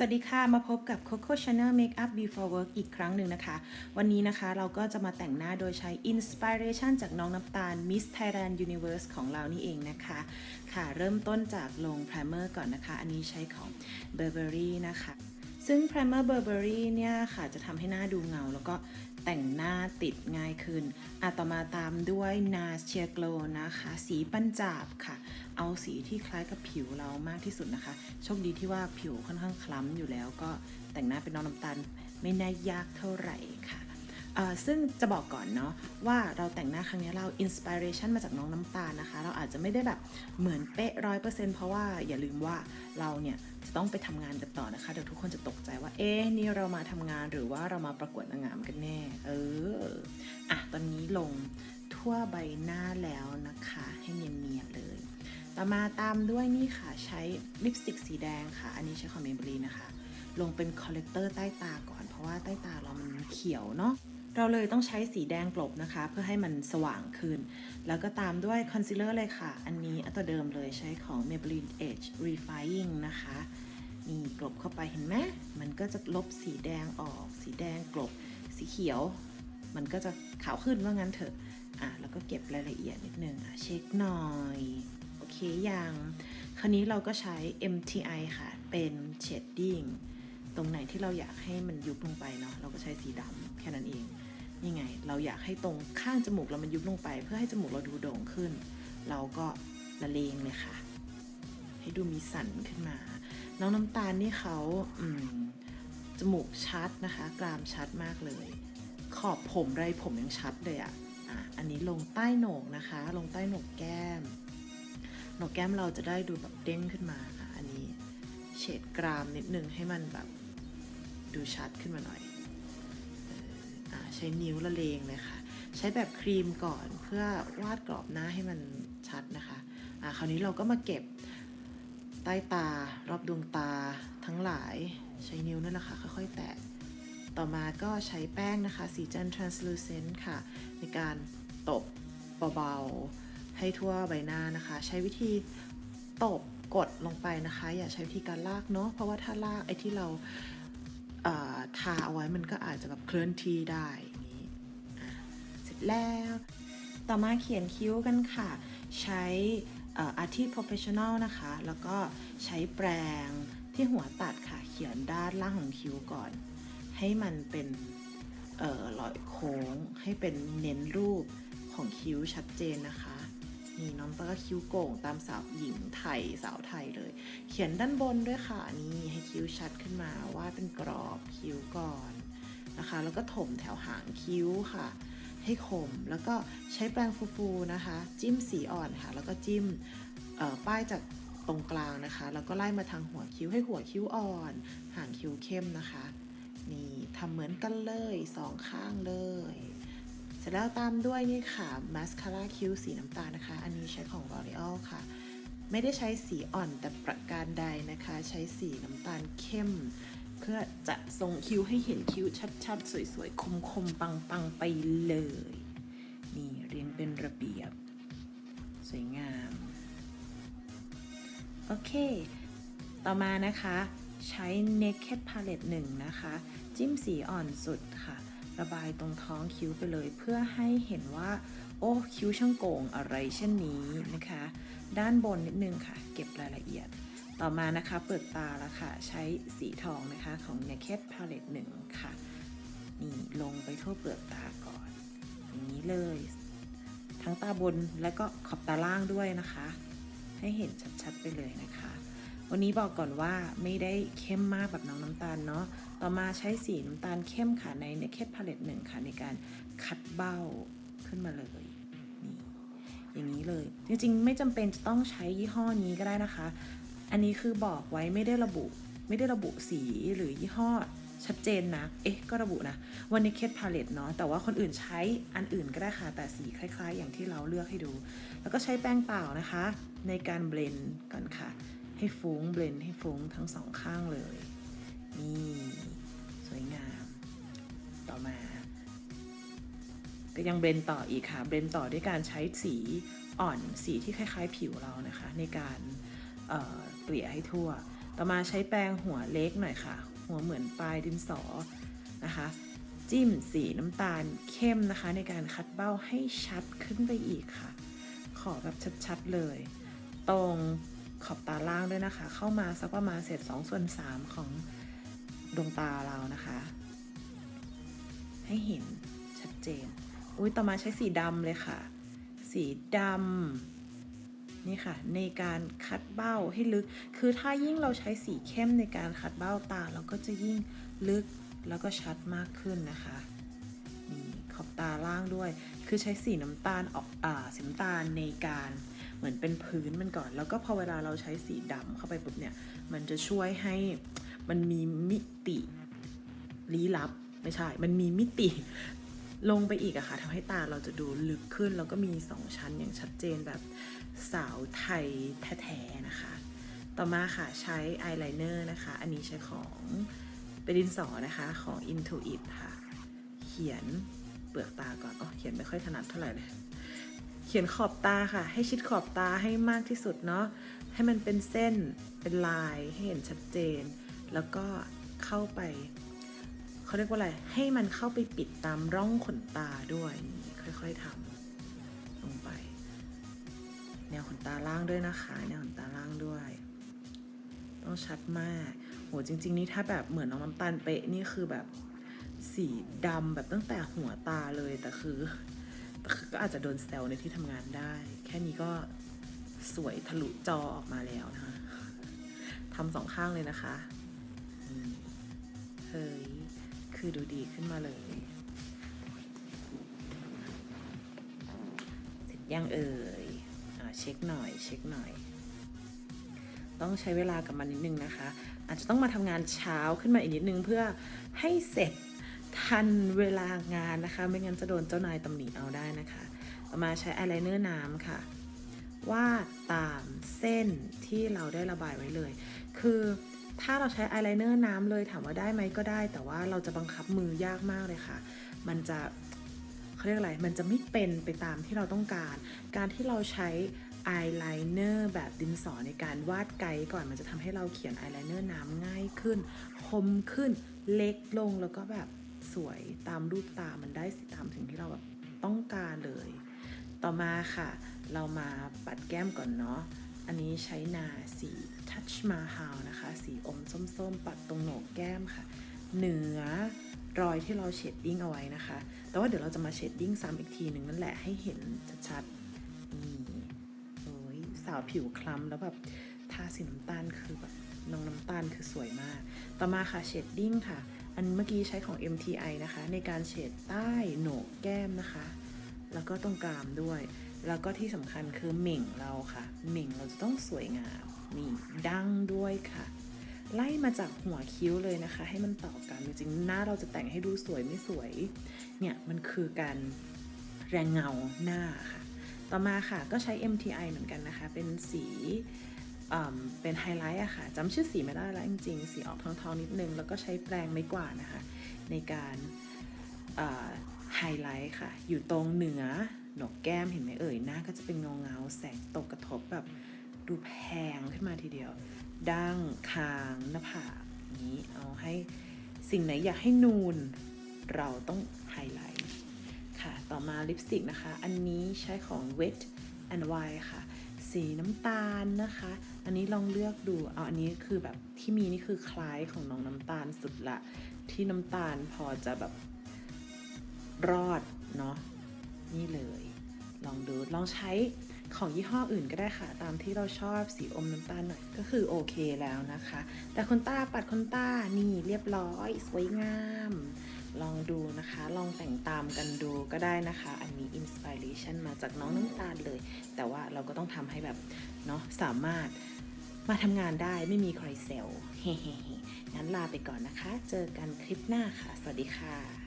สวัสดีค่ะ มาพบกับ Coco Chanel Makeup Before Work อีกครั้งหนึ่งนะคะ วันนี้นะคะเราก็จะมาแต่งหน้าโดยใช้ Inspiration จากน้องน้ำตาล Miss Thailand Universe ของเรานี่เองนะคะ ค่ะเริ่มต้นจากลง Primer ก่อนนะคะ อันนี้ใช้ของ Burberry นะคะ ซึ่ง Primer Burberry เนี่ยค่ะจะทำให้หน้าดูเงา แล้วก็แต่งหน้าติดง่ายขึ้นอะต่อมาตามด้วย NARS Sheer Glow นะคะ สีปัญจาบค่ะ เอาสีที่คล้ายกับผิวเรามากที่สุดนะคะ โชคดีที่ว่าผิวค่อนข้างคล้ำอยู่แล้ว ก็แต่งหน้าเป็นน้องน้ำตาลไม่น่ายากเท่าไหร่ค่ะ ซึ่งจะบอกก่อนเนาะว่าเราแต่งหน้าครั้งนี้เราอินสปิเรชันมาจากน้องน้ำตาลนะคะ เราอาจจะไม่ได้แบบเหมือนเป๊ะร้อยเปอร์เซ็นต์เพราะว่าอย่าลืมว่าเราเนี่ยจะต้องไปทำงานกันต่อนะคะ เดี๋ยวทุกคนจะตกใจว่า เอ๊ะนี่เรามาทำงานหรือว่าเรามาประกวดนางงามกันแน่ เอออะตอนนี้ลงทั่วใบหน้าแล้วนะคะ ให้เนียนๆเลย ต่อมาตามด้วยนี่ค่ะใช้ลิปสติกสีแดงค่ะ อันนี้ใช้ของเมเบลีนะคะ ลงเป็นคอลเลกเตอร์ใต้ตาก่อน เพราะว่าใต้ตาเรามันเขียวเนาะ เราเลยต้องใช้สีแดงกลบนะคะ เพื่อให้มันสว่างขึ้น แล้วก็ตามด้วยคอนซีลเลอร์เลยค่ะ อันนี้อัตัวเดิมเลยใช้ของ Maybelline Age Refying นะคะ นี่กลบเข้าไปเห็นไหมมันก็จะลบสีแดงออก สีแดงกลบ สีเขียว มันก็จะขาวขึ้นว่างั้นเถอะ อะ แล้วก็เก็บรายละเอียดนิดนึง อะ เช็คหน่อย โอเคยัง คราวนี้เราก็ใช้ MTI ค่ะ เป็น shading ตรงไหนที่เราอยากให้มันยุบลงไปเนาะเราก็ใช้สีดำแค่นั้นเองนี่ไง เราอยากให้ตรงข้างจมูกเรามันยุบลงไป เพื่อให้จมูกเราดูโด่งขึ้น เราก็ละเลงเลยค่ะ ให้ดูมีสันขึ้นมา น้องน้ำตาลนี่เขาอืจมูกชัดนะคะ กรามชัดมากเลย ขอบผมไรผมยังชัดเลยอะอะ อันนี้ลงใต้โหนกนะคะ ลงใต้โหนกแก้มโหนกแก้มเราจะได้ดูแบบเด้งขึ้นมาค่ะ อันนี้เฉดกรามนิดนึงให้มันแบบ ดูชัดขึ้นมาหน่อยออใช้นิ้วละเลงเลยค่ะ ใช้แบบครีมก่อนเพื่อวาดกรอบหน้าให้มันชัดนะคะะคราวนี้เราก็มาเก็บใต้ตารอบดวงตาทั้งหลายใช้นิ้วนั่นแหละค่ะค่อยๆแตะต่อมาก็ใช้แป้งนะคะสีจันทร์ translucent ค่ะ ในการตบเบาๆให้ทั่วใบหน้านะคะ ใช้วิธีตบกดลงไปนะคะ อย่าใช้วิธีการลากเนาะเพราะว่าถ้าลากไอ้ที่เรา ทาเอาไว้มันก็อาจจะแบบเคลื่อนที่ได้อย่างนี้เสร็จแล้ว ต่อมาเขียนคิ้วกันค่ะ ใช้อาร์ติโปรเฟชชั่นอลนะคะ แล้วก็ใช้แปรงที่หัวตัดค่ะเขียนด้านล่างของคิ้วก่อน ให้มันเป็นเอ่อรอยโค้งให้เป็นเน้นรูปของคิ้วชัดเจนนะคะ นี่น้องปลาก็คิ้วโก่งตามสาวหญิงไทยสาวไทยเลย เขียนด้านบนด้วยค่ะนี่ให้คิ้วชัดขึ้นมาวาดเป็นกรอบคิ้วก่อนนะคะ แล้วก็ถมแถวหางคิ้วค่ะ ให้คมแล้วก็ใช้แปรงฟูๆนะคะ จิ้มสีอ่อนค่ะ แล้วก็จิ้มป้ายจากตรงกลางนะคะ แล้วก็ไล่มาทางหัวคิ้วให้หัวคิ้วอ่อน หางคิ้วเข้มนะคะ นี่ทำเหมือนกันเลยสองข้างเลย เสร็จแล้วตามด้วยนี่ค่ะมาสคาร่าคิ้วสีน้ำตาลนะคะ อันนี้ใช้ของ L'Oreal ค่ะ ไม่ได้ใช้สีอ่อนแต่ประการใดนะคะ ใช้สีน้ำตาลเข้ม เพื่อจะทรงคิ้วให้เห็นคิ้วชัดๆ สวยๆ คมๆ ปังๆ ไปเลย นี่เรียงเป็นระเบียบ สวยงาม โอเค ต่อมานะคะ ใช้ Naked Palette 1 นะคะ จิ้มสีอ่อนสุดค่ะ ระบายตรงท้องคิ้วไปเลย เพื่อให้เห็นว่า โอ้คิ้วช่างโกงอะไรเช่นนี้นะคะ ด้านบนนิดนึงค่ะ เก็บรายละเอียด ต่อมานะคะเปิดตาแล้วค่ะ ใช้สีทองนะคะของ Naked Palette 1 ค่ะ นี่ลงไปทั่วเปลือกตาก่อน อย่างนี้เลย ทั้งตาบนและก็ขอบตาล่างด้วยนะคะ ให้เห็นชัดๆไปเลยนะคะ วันนี้บอกก่อนว่าไม่ได้เข้มมากแบบน้องน้ำตาลเนาะ ต่อมาใช้สีน้ำตาลเข้มค่ะใน Naked Palette 1ค่ะในการคัดเบ้าขึ้นมาเลย นี่ อย่างนี้เลย จริงๆ ไม่จำเป็นจะต้องใช้ยี่ห้อนี้ก็ได้นะคะ อันนี้คือบอกไว้ไม่ได้ระบุ ไม่ได้ระบุสีหรือยี่ห้อชัดเจนนะ เอ๊ะ ก็ระบุนะวันนี้เคสพาเลตเนาะ แต่ว่าคนอื่นใช้อันอื่นก็ได้ค่ะ แต่สีคล้ายๆ อย่างที่เราเลือกให้ดู แล้วก็ใช้แป้งเปล่านะคะ ในการเบลนด์ก่อนค่ะ ให้ฟุ้งเบลนให้ฟุ้งทั้งสองข้างเลย นี่สวยงาม ต่อมา ก็ยังเบลนต่ออีกค่ะ เบลนต่อด้วยการใช้สีอ่อนสีที่คล้าย ๆ ผิวเรานะคะ ในการเเกลี่ยให้ทั่ว ต่อมาใช้แปรงหัวเล็กหน่อยค่ะ หัวเหมือนปลายดินสอนะคะจิ้มสีน้ำตาลเข้มนะคะ ในการคัดเบ้าให้ชัดขึ้นไปอีกค่ะ ขอแบบชัดๆเลย ตรง ขอบตาล่างด้วยนะคะ เข้ามาสักประมาณเศษ2ส่วน3ของดวงตาเรานะคะ ให้เห็นชัดเจน อุ้ยต่อมาใช้สีดำเลยค่ะ สีดำนี่ค่ะ ในการคัดเบ้าให้ลึก คือถ้ายิ่งเราใช้สีเข้มในการคัดเบ้าตา เราก็จะยิ่งลึกแล้วก็ชัดมากขึ้นนะคะนี่ขอบตาล่างด้วย คือใช้สีน้ำตาลออกอ่าสีน้ำตาลในการ เหมือนเป็นพื้นมันก่อน แล้วก็พอเวลาเราใช้สีดำเข้าไปปุ๊บเนี่ย มันจะช่วยให้มันมีมิติลี้ลับ ไม่ใช่ มันมีมิติลงไปอีกอะค่ะทำให้ตาเราจะดูลึกขึ้น แล้วก็มีสองชั้นอย่างชัดเจนแบบสาวไทยแท้ๆนะคะ ต่อมาค่ะใช้อายไลเนอร์นะคะ อันนี้ใช้ของเป็นดินสอนะคะของ Intuit ค่ะ เขียนเปลือกตาก่อนอ๋อเขียนไม่ค่อยถนัดเท่าไหร่เลย เขียนขอบตาค่ะ ให้ชิดขอบตาให้มากที่สุดเนาะให้มันเป็นเส้นเป็นลายให้เห็นชัดเจน แล้วก็เข้าไปเขาเรียกว่าอะไรให้มันเข้าไปปิดตามร่องขนตาด้วยนี่ค่อยๆทำลงไป แนวขนตาล่างด้วยนะคะ แนวขนตาล่างด้วย ต้องชัดมากโหจริง ๆ นี่ถ้าแบบเหมือนน้องน้ำตาลเป๊ะนี่คือแบบสีดำแบบตั้งแต่หัวตาเลยแต่คือแต่คือ ก็อาจจะโดนแซวในที่ทำงานได้ แค่นี้ก็สวยทะลุจอออกมาแล้วนะคะทำสองข้างเลยนะคะเฮ้ย คือดูดีขึ้นมาเลยเสร็จยังเอ่ยอ่าเช็คหน่อย เช็คหน่อย ต้องใช้เวลากับมันนิดนึงนะคะ อาจจะต้องมาทำงานเช้าขึ้นมาอีกนิดนึงเพื่อให้เสร็จ ทันเวลางานนะคะ ไม่งั้นจะโดนเจ้านายตำหนิเอาได้นะคะต่อมาใช้อายไลเนอร์น้ำค่ะ วาดตามเส้นที่เราได้ระบายไว้เลย คือถ้าเราใช้อายไลเนอร์น้ำเลยถามว่าได้ไหมก็ได้ แต่ว่าเราจะบังคับมือยากมากเลยค่ะ มันจะเขาเรียกอะไร มันจะไม่เป็นไปตามที่เราต้องการ การที่เราใช้อายไลเนอร์แบบดินสอในการวาดไกด์ก่อนมันจะทำให้เราเขียนอายไลเนอร์น้ำง่ายขึ้น คมขึ้น เล็กลงแล้วก็แบบ สวยตามรูปตามันได้ตามถึงที่เราแบบต้องการเลย ต่อมาค่ะ เรามาปัดแก้มก่อนเนาะอันนี้ใช้นาสี Touch Ma h a นะคะ สีอมส้มๆ ปัดตรงโหนกแก้มค่ะ เหนือรอยที่เราเชดดิ้งเอาไว้นะคะ แต่ว่าเดี๋ยวเราจะมาเชดดิ้งซ้ำอีกทีหนึ่งนั่นแหละให้เห็นชัดๆนี่โอ้ยสาวผิวคล้ำแล้วแบบทาสีน้ำตาลคือแบบน้องน้ำตาลคือสวยมาก ต่อมาค่ะเชดดิ้งค่ะ อันเมื่อกี้ใช้ของ MTI นะคะ ในการเฉดใต้โหนกแก้มนะคะ แล้วก็ตรงกรามด้วย แล้วก็ที่สำคัญคือเหม่งเราค่ะเหม่งเราจะต้องสวยงามนี่ดังด้วยค่ะ ไล่มาจากหัวคิ้วเลยนะคะ ให้มันต่อกันจริงๆหน้าเราจะแต่งให้ดูสวยไม่สวย เนี่ยมันคือการแรงเงาหน้าค่ะ ต่อมาค่ะก็ใช้ MTI เหมือนกันนะคะ เป็นสี เป็นไฮไลท์อะค่ะจำชื่อสีไม่ได้แล้วจริงๆ สีออกทองๆนิดนึง แล้วก็ใช้แปรงไม้กวาดนะคะ ในการไฮไลท์ค่ะ อยู่ตรงเหนือหนกแก้มเห็นไหมเอ่ยหน้าก็จะเป็นเงาเงาๆแสงตกกระทบแบบดูแพงขึ้นมาทีเดียว ดั้งคางหน้าผากอย่างนี้เอาให้สิ่งไหนอยากให้นูน เราต้องไฮไลท์ค่ะ ต่อมาลิปสติกนะคะ อันนี้ใช้ของ Wet and Wild ค่ะ สีน้ำตาลนะคะ อันนี้ลองเลือกดูเอาอันนี้คือแบบที่มีนี่คือคล้ายของน้องน้ำตาลสุดละ ที่น้ำตาลพอจะแบบรอดเนาะนี่เลย ลองดูลองใช้ของยี่ห้ออื่นก็ได้ค่ะ ตามที่เราชอบสีอมน้ำตาลหน่อยก็คือโอเคแล้วนะคะ แต่คนต้าปัดคนต้านี่เรียบร้อย สวยงาม ลองดูนะคะ ลองแต่งตามกันดูก็ได้นะคะ อันนี้อินสปิเรชันมาจากน้องน้ำตาลเลย แต่ว่าเราก็ต้องทำให้แบบเนาะสามารถมาทำงานได้ไม่มีใครเซลเฮ้ๆงั้นลาไปก่อนนะคะ เจอกันคลิปหน้าค่ะ สวัสดีค่ะ